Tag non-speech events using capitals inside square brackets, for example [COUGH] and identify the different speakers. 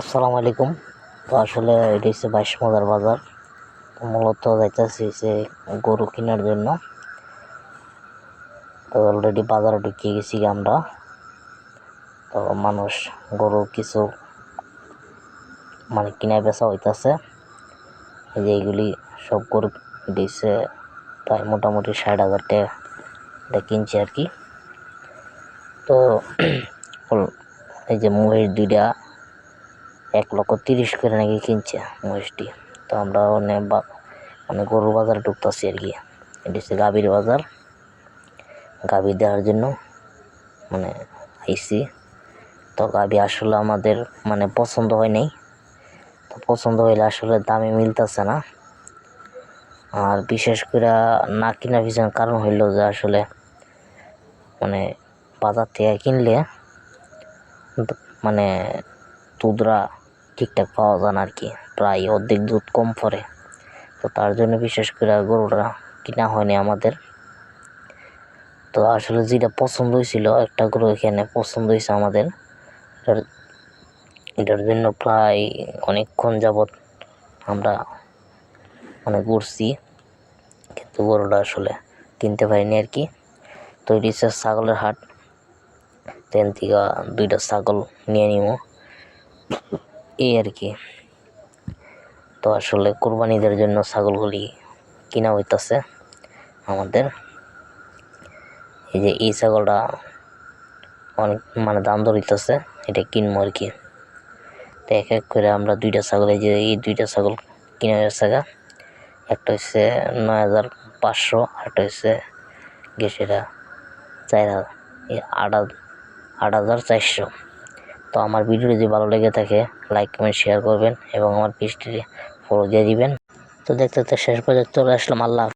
Speaker 1: আসসালামু আলাইকুম। তো আসলে এটি হচ্ছে বাইশ মজার বাজার মূলত যাইতেছি হচ্ছে গরু কেনার জন্য। তো অলরেডি বাজারে ঢুকিয়ে গেছি আমরা। তো মানুষ গরু কিছু মানে কিনা বেচা হইতাছে। যে এইগুলি সব গরু দিচ্ছে প্রায় মোটামুটি ষাট হাজার টাকা কিনছে আর কি। তো [CLEARS THROAT] এই যে মহিষ দুইটা এক লক্ষ তিরিশ করে নাকি কিনছে মহিষটি। তো আমরা অনেক মানে গরুর বাজারে ঢুকতেছি আর কি। এটি হচ্ছে গাভীর বাজার। গাভী দেওয়ার জন্য মানে আইসি তো গাভী আসলে আমাদের মানে পছন্দ হয় নাই। তো পছন্দ হইলে আসলে দামে মিলতেছে না। আর বিশেষ করে না কিনা পিছনে কারণ হইল যে আসলে মানে বাজার থেকে কিনলে মানে দুধরা ঠিকঠাক পাওয়া যায় না আর কি। প্রায় অর্ধেক দুধ কম পড়ে। তো তার জন্য বিশেষ করে গরুটা কিনা হয়নি আমাদের। তো আসলে যেটা পছন্দ হয়েছিল, একটা গরু এখানে পছন্দ হয়েছে আমাদের। এটার এটার জন্য প্রায় অনেকক্ষণ যাবৎ আমরা মানে ঘুরছি। কিন্তু গরুটা আসলে কিনতে পারিনি আর কি। তো এটি ছাগলের হাট। তেন থেকে দুইটা ছাগল নিয়ে নিব। এই আর কি। তো আসলে কোরবানিদের জন্য ছাগলগুলি কিনা হইতাছে আমাদের। এই যে এই ছাগলটা অনেক মানে দাম ধরিতেছে, এটা কিনবো আর কি। তো এক এক করে আমরা দুইটা ছাগল, এই যে এই দুইটা ছাগল কিনে গেছে গা। একটা হচ্ছে নয় হাজার পাঁচশো, আরেকটা হচ্ছে গিয়ে সেটা চার হাজার, আট হাজার চারশো। তো আমার ভিডিও যদি ভালো লেগে থাকে লাইক কমেন্ট শেয়ার করবেন এবং আমার পেজটি ফলো দিয়ে দিবেন। তো দেখতে দেখতে শেষ পর্যন্ত চলে আসলাম, আল্লাহ